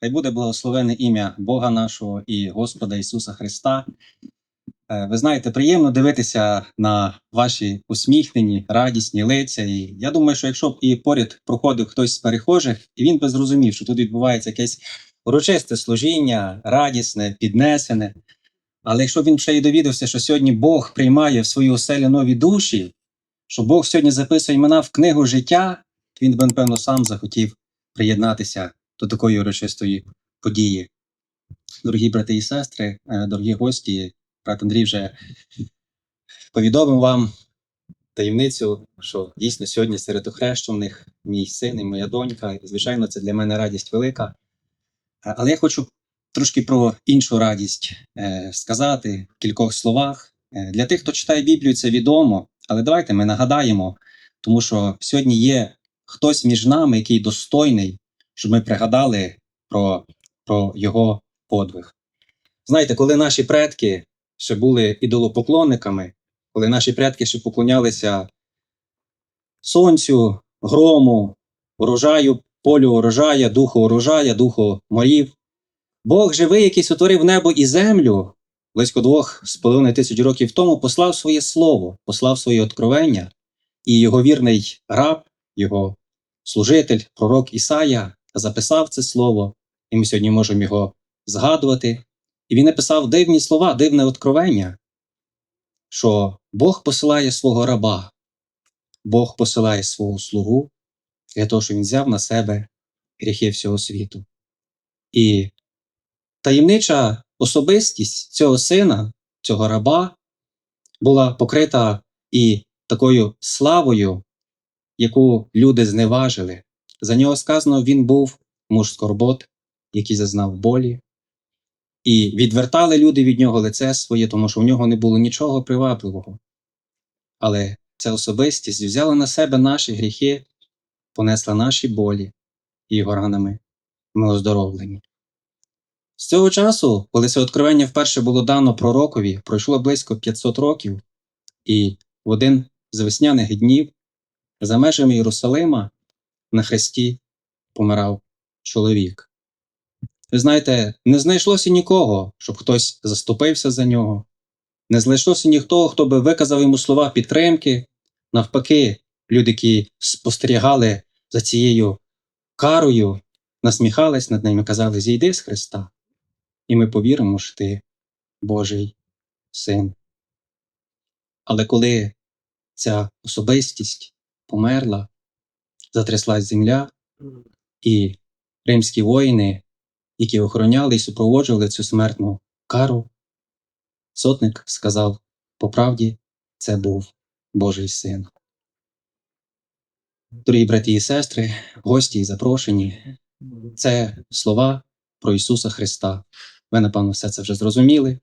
Хай буде благословене ім'я Бога нашого і Господа Ісуса Христа. Е, Ви знаєте, приємно дивитися на ваші усміхнені, радісні лиця. І я думаю, що якщо б і поряд проходив хтось з перехожих, і він би зрозумів, що тут відбувається якесь урочисте служіння, радісне, піднесене. Але якщо б він ще й довідався, що сьогодні Бог приймає в свою оселю нові душі, що Бог сьогодні записує імена в книгу життя, він би, напевно, сам захотів приєднатися до такої урочистої події. Дорогі брати і сестри, е, дорогі гості, брат Андрій вже повідомив вам таємницю, що дійсно сьогодні серед охрещених мій син і моя донька. І, звичайно, це для мене радість велика. Але я хочу трошки про іншу радість е, сказати в кількох словах. Е, Для тих, хто читає Біблію, це відомо, але давайте ми нагадаємо, тому що сьогодні є хтось між нами, який достойний, щоб ми пригадали про, про його подвиг. Знаєте, коли наші предки ще були ідолопоклонниками, коли наші предки ще поклонялися сонцю, грому, урожаю, полю урожая, духу урожая, духу морів, Бог живий, який сотворив небо і землю близько двох з половиною тисяч років тому, послав своє слово, послав своє откровення, і його вірний раб, його служитель, пророк Ісая, записав це слово, і ми сьогодні можемо його згадувати. І він написав дивні слова, дивне откровення, що Бог посилає свого раба, Бог посилає свого слугу для того, щоб він взяв на себе гріхи всього світу. І таємнича особистість цього сина, цього раба, була покрита і такою славою, яку люди зневажили. За нього сказано, він був муж скорбот, який зазнав болі, і відвертали люди від нього лице своє, тому що в нього не було нічого привабливого. Але ця особистість взяла на себе наші гріхи, понесла наші болі, і ранами ми оздоровлені. З цього часу, коли це откровення вперше було дано пророкові, пройшло близько 500 років, і в один з весняних днів за межами Єрусалима на хресті помирав чоловік. Ви знаєте, не знайшлося нікого, щоб хтось заступився за нього, не знайшлося ніхто, хто би виказав йому слова підтримки. Навпаки, люди, які спостерігали за цією карою, насміхались над ним і казали: Зійди з Христа, і ми повіримо, що ти Божий син. Але коли ця особистість померла, затряслась земля, і римські воїни, які охороняли і супроводжували цю смертну кару, сотник сказав: по правді, це був Божий син. Дорогі браті і сестри, гості і запрошені, це слова про Ісуса Христа. Ви, напевно, все це вже зрозуміли.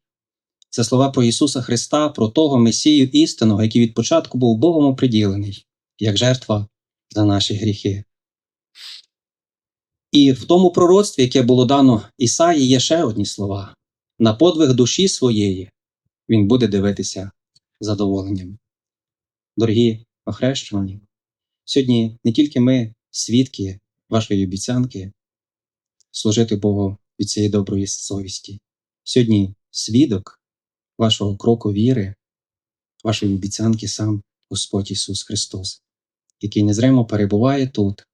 Це слова про Ісуса Христа, про того Месію істинного, який від початку був Богом оприділений, як жертва за наші гріхи. І в тому пророцтві, яке було дано Ісаї, є ще одні слова: на подвиг душі своєї він буде дивитися задоволенням. Дорогі охрещувані, сьогодні не тільки ми свідки вашої обіцянки служити Богу від цієї доброї совісті. Сьогодні свідок вашого кроку віри, вашої обіцянки сам Господь Ісус Христос, який незримо перебуває тут.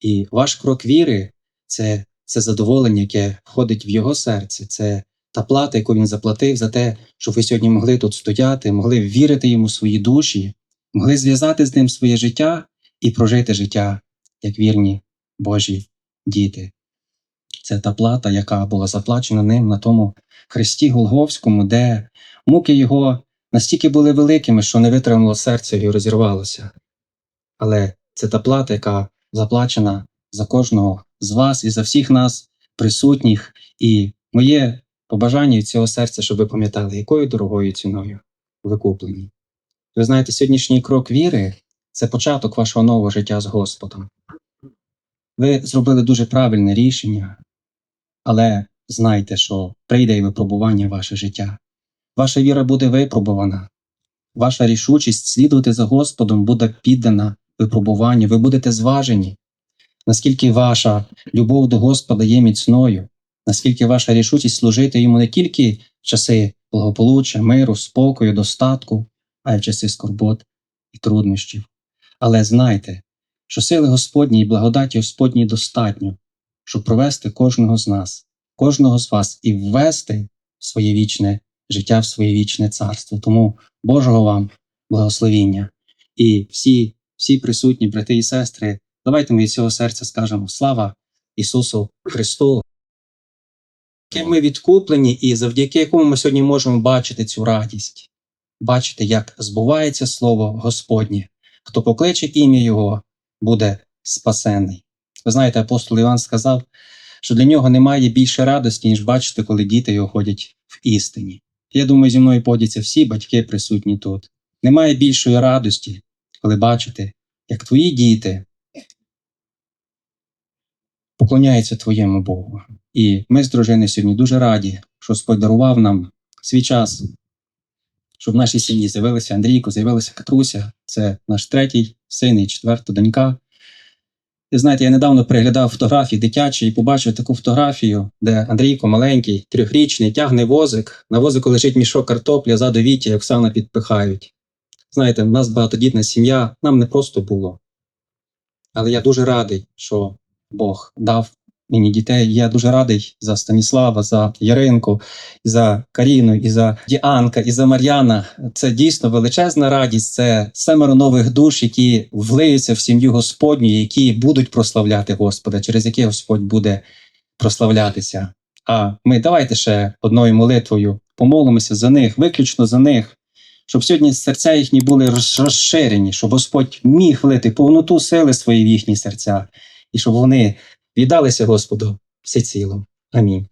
І ваш крок віри це, це задоволення, яке входить в Його серце, це та плата, яку Він заплатив за те, щоб ви сьогодні могли тут стояти, могли вірити йому в свої душі, могли зв'язати з ним своє життя і прожити життя як вірні Божі діти. Це та плата, яка була заплачена ним на тому хресті Голговському, де муки його настільки були великими, що не витримало серце і розірвалося. Але це та плата, яка заплачена за кожного з вас і за всіх нас присутніх. І моє побажання від цього серця, щоб ви пам'ятали, якою дорогою ціною ви куплені. Ви знаєте, сьогоднішній крок віри це початок вашого нового життя з Господом. Ви зробили дуже правильне рішення, але знайте, що прийде і випробування в ваше життя. Ваша віра буде випробувана, ваша рішучість слідувати за Господом буде піддана випробуванню, ви будете зважені. наскільки ваша любов до Господа є міцною, наскільки ваша рішучість служити йому не тільки в часи благополуччя, миру, спокою, достатку, а й в часи скорбот і труднощів. Але знайте, що сили Господні і благодаті Господній достатньо, щоб провести кожного з нас, кожного з вас і ввести в своє вічне життя, в своє вічне царство. Тому Божого вам благословіння. І всі, всі присутні брати і сестри, давайте ми від цього серця скажемо слава Ісусу Христу. Яким ми відкуплені, і завдяки якому ми сьогодні можемо бачити цю радість, бачити, як збувається слово Господнє. Хто покличе ім'я Його, буде спасений. Ви знаєте, апостол Іван сказав, що для нього немає більше радості, ніж бачити, коли діти його ходять в істині. Я думаю, зі мною подяться всі батьки присутні тут. Немає більшої радості, коли бачите, як твої діти поклоняються твоєму Богу. І ми з дружиною сьогодні дуже раді, що Господь дарував нам свій час, що в нашій сім'ї з'явилися Андрійко, з'явилася Катруся, це наш третій син і четверта донька. І знаєте, я недавно переглядав фотографії дитячі і побачив таку фотографію, де Андрійко маленький, трьохрічний, тягне возик. На возику лежить мішок картоплі, ззаду Вітя і Оксана підпихають. Знаєте, в нас багатодітна сім'я, нам не просто було. Але я дуже радий, що Бог дав мені дітей. Я дуже радий за Станіслава, за Яринку, за Каріну, і за Діанка, і за Мар'яна. Це дійсно величезна радість. Це семеро нових душ, які влиються в сім'ю Господню, які будуть прославляти Господа, через які Господь буде прославлятися. А ми давайте ще одною молитвою помолимося за них, виключно за них, щоб сьогодні серця їхні були роз- розширені, щоб Господь міг влити повноту сили свої в їхні серця, і щоб вони віддалися Господу всеціло. Амінь.